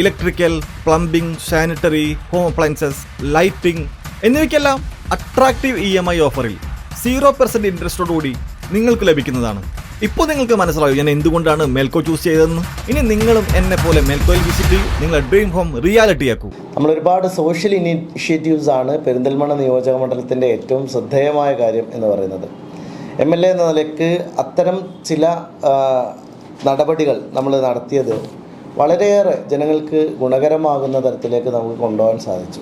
Electrical plumbing sanitary home appliances lighting എന്നിവയ്ക്കെല്ലാം attractive E M I ഓഫറിൽ zero percent ഇൻട്രസ്റ്റോടുകൂടി നിങ്ങൾക്ക് ലഭിക്കുന്നതാണ്. ഇപ്പോൾ നിങ്ങൾക്ക് മനസ്സിലാവും ഞാൻ എന്തുകൊണ്ടാണ് മെൽക്കോ ചൂസ് ചെയ്തതെന്ന്? ഇനി നിങ്ങളും എന്നെ പോലെ മേൽക്കോയിൽ വിസിറ്റ് ചെയ്യും. നിങ്ങളുടെ ഡ്രീം ഹോം റിയാലിറ്റി ആക്കൂ. നമ്മൾ ഒരുപാട് സോഷ്യൽ ഇനീഷ്യേറ്റീവ്സ് ആണ് പെരിന്തൽമണ്ണ നിയോജക മണ്ഡലത്തിന്റെ ഏറ്റവും ശ്രദ്ധേയമായ കാര്യം എന്ന് പറയുന്നത്. എം എൽ എ എന്ന നിലയ്ക്ക് അത്തരം ചില നടപടികൾ നമ്മൾ നടത്തിയത് വളരെയേറെ ജനങ്ങൾക്ക് ഗുണകരമാകുന്ന തരത്തിലേക്ക് നമുക്ക് കൊണ്ടുപോകാൻ സാധിച്ചു.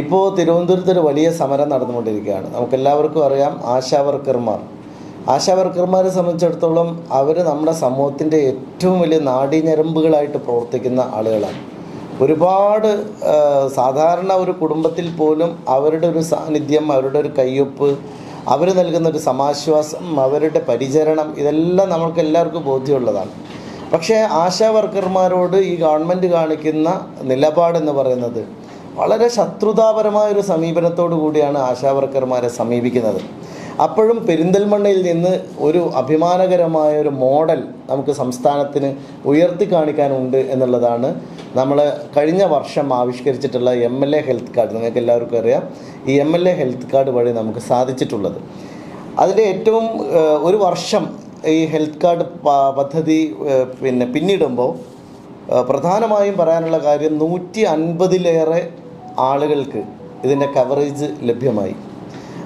ഇപ്പോൾ തിരുവനന്തപുരത്ത് ഒരു വലിയ സമരം നടന്നുകൊണ്ടിരിക്കുകയാണ്. നമുക്കെല്ലാവർക്കും അറിയാം ആശാവർക്കർമാർ ആശാവർക്കർമാരെ ആശാ വർക്കർമാരെ സംബന്ധിച്ചിടത്തോളം അവർ നമ്മുടെ സമൂഹത്തിന്റെ ഏറ്റവും വലിയ നാടിഞ്ഞരമ്പുകളായിട്ട് പ്രവർത്തിക്കുന്ന ആളുകളാണ്. ഒരുപാട് സാധാരണ ഒരു കുടുംബത്തിൽ പോലും അവരുടെ ഒരു സാന്നിധ്യം അവരുടെ ഒരു കയ്യൊപ്പ് അവർ നൽകുന്ന ഒരു സമാശ്വാസം അവരുടെ പരിചരണം ഇതെല്ലാം നമ്മൾക്ക് എല്ലാവർക്കും ബോധ്യമുള്ളതാണ്. പക്ഷേ ആശാ വർക്കർമാരോട് ഈ ഗവൺമെന്റ് കാണിക്കുന്ന നിലപാടെന്ന് പറയുന്നത് വളരെ ശത്രുതാപരമായ ഒരു സമീപനത്തോടു കൂടിയാണ് ആശാ വർക്കർമാരെ സമീപിക്കുന്നത്. അപ്പോഴും പെരിന്തൽമണ്ണയിൽ നിന്ന് ഒരു അഭിമാനകരമായ ഒരു മോഡൽ നമുക്ക് സംസ്ഥാനത്തിന് ഉയർത്തി കാണിക്കാനുണ്ട് എന്നുള്ളതാണ് നമ്മൾ കഴിഞ്ഞ വർഷം ആവിഷ്കരിച്ചിട്ടുള്ള M L A health card. നിങ്ങൾക്ക് എല്ലാവർക്കും അറിയാം ഈ M L A health card വഴി നമുക്ക് സാധിച്ചിട്ടുള്ളത്. അതിന്റെ ഏറ്റവും ഒരു വർഷം ഈ ഹെൽത്ത് കാർഡ് പദ്ധതി പിന്നെ പിന്നിടുമ്പോൾ പ്രധാനമായും പറയാനുള്ള കാര്യം നൂറ്റി അൻപതിലേറെ ആളുകൾക്ക് ഇതിന്റെ കവറേജ് ലഭ്യമായി.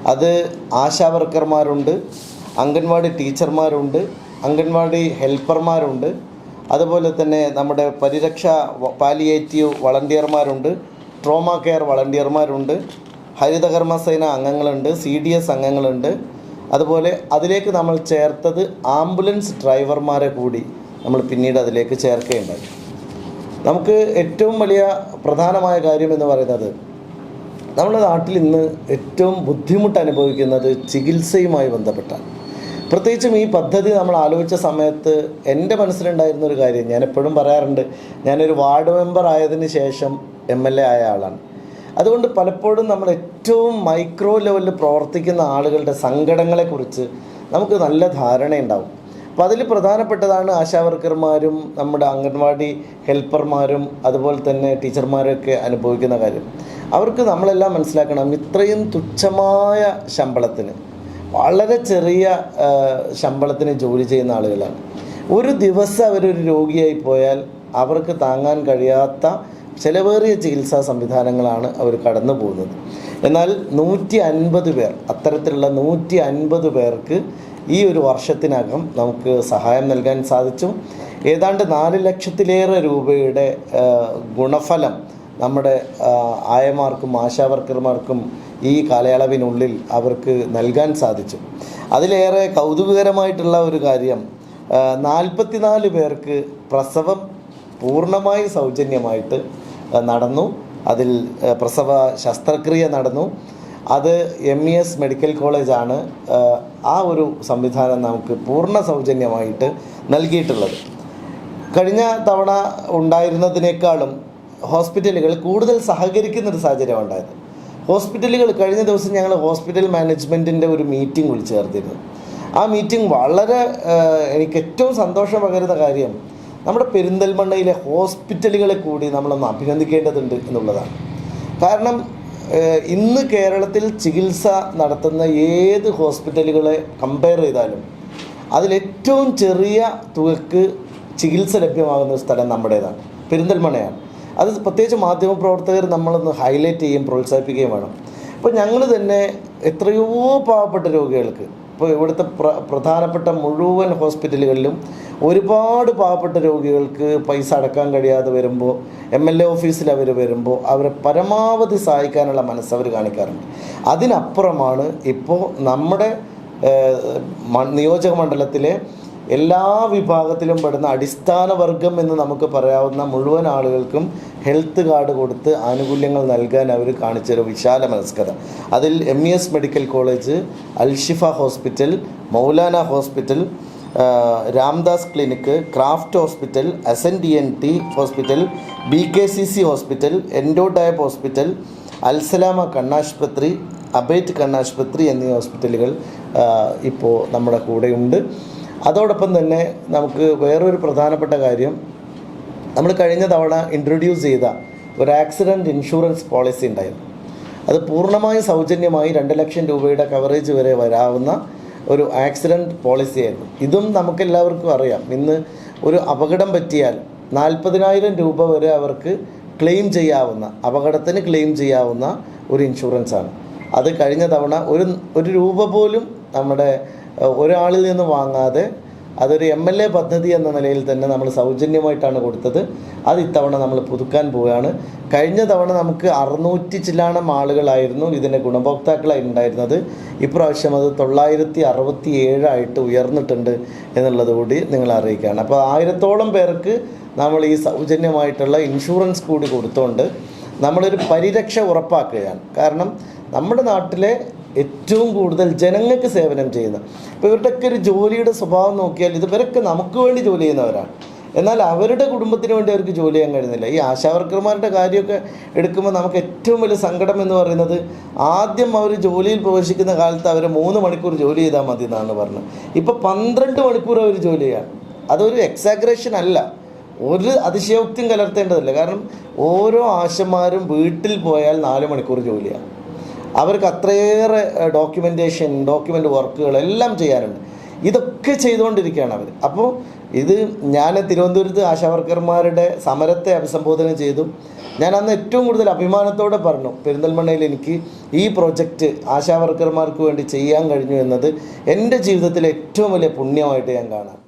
അത് ആശാ വർക്കർമാരുണ്ട് അംഗൻവാടി ടീച്ചർമാരുണ്ട് അംഗൻവാടി ഹെൽപ്പർമാരുണ്ട് അതുപോലെ തന്നെ നമ്മുടെ പരിരക്ഷ പാലിയേറ്റീവ് വളണ്ടിയർമാരുണ്ട് ട്രോമ കെയർ വളണ്ടിയർമാരുണ്ട് ഹരിതകർമ്മസേന അംഗങ്ങളുണ്ട് സി ഡി എസ് അംഗങ്ങളുണ്ട് അതുപോലെ അതിലേക്ക് നമ്മൾ ചേർത്തത് ആംബുലൻസ് ഡ്രൈവർമാരെ കൂടി നമ്മൾ പിന്നീട് അതിലേക്ക് ചേർക്കുകയുണ്ടായി നമുക്ക് ഏറ്റവും വലിയ പ്രധാനമായ കാര്യം എന്ന് പറയുന്നത് നമ്മുടെ നാട്ടിൽ ഇന്ന് ഏറ്റവും ബുദ്ധിമുട്ട് അനുഭവിക്കുന്നത് ചികിത്സയുമായി ബന്ധപ്പെട്ടാണ്. പ്രത്യേകിച്ചും ഈ പദ്ധതി നമ്മൾ ആലോചിച്ച സമയത്ത് എന്റെ മനസ്സിലുണ്ടായിരുന്ന ഒരു കാര്യം ഞാൻ എപ്പോഴും പറയാറുണ്ട്. ഞാനൊരു വാർഡ് മെമ്പർ ആയതിനു ശേഷം എം എൽ എ ആയ ആളാണ്. അതുകൊണ്ട് പലപ്പോഴും നമ്മൾ ഏറ്റവും മൈക്രോ ലെവലിൽ പ്രവർത്തിക്കുന്ന ആളുകളുടെ സങ്കടങ്ങളെക്കുറിച്ച് നമുക്ക് നല്ല ധാരണയുണ്ടാവും. അപ്പോൾ അതിൽ പ്രധാനപ്പെട്ടതാണ് ആശാവർക്കർമാരും നമ്മുടെ അംഗൻവാടി ഹെൽപ്പർമാരും അതുപോലെ തന്നെ ടീച്ചർമാരൊക്കെ അനുഭവിക്കുന്ന കാര്യം. അവർക്ക് നമ്മളെല്ലാം മനസ്സിലാക്കണം ഇത്രയും തുച്ഛമായ ശമ്പളത്തിന് വളരെ ചെറിയ ശമ്പളത്തിന് ജോലി ചെയ്യുന്ന ആളുകളാണ്. ഒരു ദിവസം അവരൊരു രോഗിയായി പോയാൽ അവർക്ക് താങ്ങാൻ കഴിയാത്ത ചിലവേറിയ ചികിത്സാ സംവിധാനങ്ങളാണ് അവർ കടന്നു പോകുന്നത്. എന്നാൽ നൂറ്റി അൻപത് പേർ അത്തരത്തിലുള്ള നൂറ്റി അൻപത് പേർക്ക് ഈ ഒരു വർഷത്തിനകം നമുക്ക് സഹായം നൽകാൻ സാധിച്ചു. ഏതാണ്ട് നാല് ലക്ഷത്തിലേറെ രൂപയുടെ ഗുണഫലം നമ്മുടെ ആയമാർക്കും ആശാവർക്കർമാർക്കും ഈ കാലയളവിനുള്ളിൽ അവർക്ക് നൽകാൻ സാധിച്ചു. അതിലേറെ കൗതുകകരമായിട്ടുള്ള ഒരു കാര്യം നാൽപ്പത്തിനാല് പേർക്ക് പ്രസവം പൂർണമായി സൗജന്യമായിട്ട് നടന്നു. അതിൽ പ്രസവ ശസ്ത്രക്രിയ നടന്നു. അത് എം ഇ എസ് മെഡിക്കൽ കോളേജാണ് ആ, ഒരു സംവിധാനം നമുക്ക് പൂർണ സൗജന്യമായിട്ട് നൽകിയിട്ടുള്ളത്. കഴിഞ്ഞ തവണ ഉണ്ടായിരുന്നതിനേക്കാളും ഹോസ്പിറ്റലുകൾ കൂടുതൽ സഹകരിക്കുന്നൊരു സാഹചര്യം ഉണ്ടായത്. ഹോസ്പിറ്റലുകൾ കഴിഞ്ഞ ദിവസം ഞങ്ങൾ ഹോസ്പിറ്റൽ മാനേജ്മെന്റിന്റെ ഒരു മീറ്റിംഗ് വിളിച്ചു ചേർത്തിരുന്നു ആ മീറ്റിംഗ് വളരെ എനിക്ക് ഏറ്റവും സന്തോഷം പകരുന്ന കാര്യം നമ്മുടെ പെരിന്തൽമണ്ണയിലെ ഹോസ്പിറ്റലുകളെ കൂടി നമ്മളൊന്ന് അഭിനന്ദിക്കേണ്ടതുണ്ട് എന്നുള്ളതാണ്. കാരണം ഇന്ന് കേരളത്തിൽ ചികിത്സ നടത്തുന്ന ഏത് ഹോസ്പിറ്റലുകളെ കമ്പയർ ചെയ്താലും അതിലേറ്റവും ചെറിയ തുകക്ക് ചികിത്സ ലഭ്യമാകുന്ന സ്ഥലം നമ്മുടേതാണ് പെരിന്തൽമണ്ണയാണ്. അത് പ്രത്യേകിച്ച് മാധ്യമപ്രവർത്തകർ നമ്മളൊന്ന് ഹൈലൈറ്റ് ചെയ്യുകയും പ്രോത്സാഹിപ്പിക്കുകയും വേണം. ഇപ്പോൾ ഞങ്ങൾ തന്നെ എത്രയോ പാവപ്പെട്ട രോഗികൾക്ക് ഇപ്പോൾ ഇവിടുത്തെ പ്ര പ്രധാനപ്പെട്ട മുഴുവൻ ഹോസ്പിറ്റലുകളിലും ഒരുപാട് പാവപ്പെട്ട രോഗികൾക്ക് പൈസ അടക്കാൻ കഴിയാതെ വരുമ്പോൾ എം എൽ എ ഓഫീസിൽ അവർ വരുമ്പോൾ അവരെ പരമാവധി സഹായിക്കാനുള്ള മനസ്സ് അവർ കാണിക്കാറുണ്ട്. അതിനപ്പുറമാണ് ഇപ്പോൾ നമ്മുടെ നിയോജക മണ്ഡലത്തിലെ എല്ലാ വിഭാഗത്തിലും പെടുന്ന അടിസ്ഥാന വർഗം എന്ന് നമുക്ക് പറയാവുന്ന മുഴുവൻ ആളുകൾക്കും ഹെൽത്ത് കാർഡ് കൊടുത്ത് ആനുകൂല്യങ്ങൾ നൽകാൻ അവർ കാണിച്ചൊരു വിശാല മനസ്കത അതിൽ M E S medical college Alshifa hospital Moulana hospital Ramdas clinic craft hospital S D N T hospital B K C C hospital എൻഡോടൈപ്പ് hospital Alsalama കണ്ണാശുപത്രി അബേറ്റ് കണ്ണാശുപത്രി എന്നീ ഹോസ്പിറ്റലുകൾ ഇപ്പോൾ നമ്മുടെ കൂടെയുണ്ട്. അതോടൊപ്പം തന്നെ നമുക്ക് വേറൊരു പ്രധാനപ്പെട്ട കാര്യം. നമ്മൾ കഴിഞ്ഞ തവണ ഇൻട്രൊഡ്യൂസ് ചെയ്ത ഒരു ആക്സിഡന്റ് ഇൻഷുറൻസ് പോളിസി ഉണ്ടായിരുന്നു. അത് പൂർണമായും സൗജന്യമായി രണ്ട് ലക്ഷം രൂപയുടെ കവറേജ് വരെ വരാവുന്ന ഒരു ആക്സിഡന്റ് പോളിസി ആയിരുന്നു. ഇതും നമുക്കെല്ലാവർക്കും അറിയാം. ഇന്ന് ഒരു അപകടം പറ്റിയാൽ നാൽപ്പതിനായിരം രൂപ വരെ അവർക്ക് ക്ലെയിം ചെയ്യാവുന്ന അപകടത്തിന് ക്ലെയിം ചെയ്യാവുന്ന ഒരു ഇൻഷുറൻസാണ് അത് കഴിഞ്ഞ തവണ ഒരു ഒരു രൂപ പോലും നമ്മുടെ ഒരാളിൽ നിന്ന് വാങ്ങാതെ അതൊരു എം എൽ എ പദ്ധതി എന്ന നിലയിൽ തന്നെ നമ്മൾ സൗജന്യമായിട്ടാണ് കൊടുത്തത്. അത് ഇത്തവണ നമ്മൾ പുതുക്കാൻ പോവുകയാണ്. കഴിഞ്ഞ തവണ നമുക്ക് അറുന്നൂറ്റി ചില്ലാണം ആളുകളായിരുന്നു ഇതിന്റെ ഗുണഭോക്താക്കളായി ഉണ്ടായിരുന്നത്. ഇപ്രാവശ്യം അത് തൊള്ളായിരത്തി അറുപത്തി ഏഴായിട്ട് ഉയർന്നിട്ടുണ്ട് എന്നുള്ളത് കൂടി നിങ്ങൾ അറിയിക്കുകയാണ്. അപ്പോൾ ആയിരത്തോളം പേർക്ക് നമ്മൾ ഈ സൗജന്യമായിട്ടുള്ള ഇൻഷുറൻസ് കൂടി കൊടുത്തുകൊണ്ട് നമ്മളൊരു പരിരക്ഷ ഉറപ്പാക്കുകയാണ്. കാരണം നമ്മുടെ നാട്ടിലെ ഏറ്റവും കൂടുതൽ ജനങ്ങൾക്ക് സേവനം ചെയ്യുന്ന. ഇപ്പോൾ ഇവരുടെയൊക്കെ ഒരു ജോലിയുടെ സ്വഭാവം നോക്കിയാൽ ഇത് ഇവരൊക്കെ നമുക്ക് വേണ്ടി ജോലി ചെയ്യുന്നവരാണ് എന്നാൽ അവരുടെ കുടുംബത്തിന് വേണ്ടി അവർക്ക് ജോലി ചെയ്യാൻ കഴിയുന്നില്ല. ഈ ആശാവർക്കർമാരുടെ കാര്യമൊക്കെ എടുക്കുമ്പോൾ നമുക്ക് ഏറ്റവും വലിയ സങ്കടം എന്ന് പറയുന്നത് ആദ്യം അവർ ജോലിയിൽ പ്രവേശിക്കുന്ന കാലത്ത് അവർ മൂന്ന് മണിക്കൂർ ജോലി ചെയ്താൽ മതി എന്നാണ് പറഞ്ഞത്. ഇപ്പോൾ പന്ത്രണ്ട് മണിക്കൂർ അവർ ജോലി ചെയ്യുക അതൊരു എക്സാഗ്രേഷൻ അല്ല. ഒരു അതിശയോക്തിയും കലർത്തേണ്ടതില്ല. കാരണം ഓരോ ആശമാരും വീട്ടിൽ പോയാൽ നാല് മണിക്കൂർ ജോലിയാണ് അവർക്ക് അത്രയേറെ ഡോക്യുമെന്റേഷൻ ഡോക്യുമെന്റ് വർക്കുകൾ എല്ലാം ചെയ്യാനുണ്ട്. ഇതൊക്കെ ചെയ്തുകൊണ്ടിരിക്കുകയാണ് അവർ അപ്പോൾ ഇത് ഞാൻ തിരുവനന്തപുരത്ത് ആശാവർക്കർമാരുടെ സമരത്തെ അഭിസംബോധന ചെയ്തു. ഞാൻ അന്ന് ഏറ്റവും കൂടുതൽ അഭിമാനത്തോടെ പറഞ്ഞു പെരിന്തൽമണ്ണയിൽ എനിക്ക് ഈ പ്രോജക്റ്റ് ആശാവർക്കർമാർക്ക് വേണ്ടി ചെയ്യാൻ കഴിഞ്ഞു എന്നത് എന്റെ ജീവിതത്തിലെ ഏറ്റവും വലിയ പുണ്യമായിട്ട് ഞാൻ കാണാം.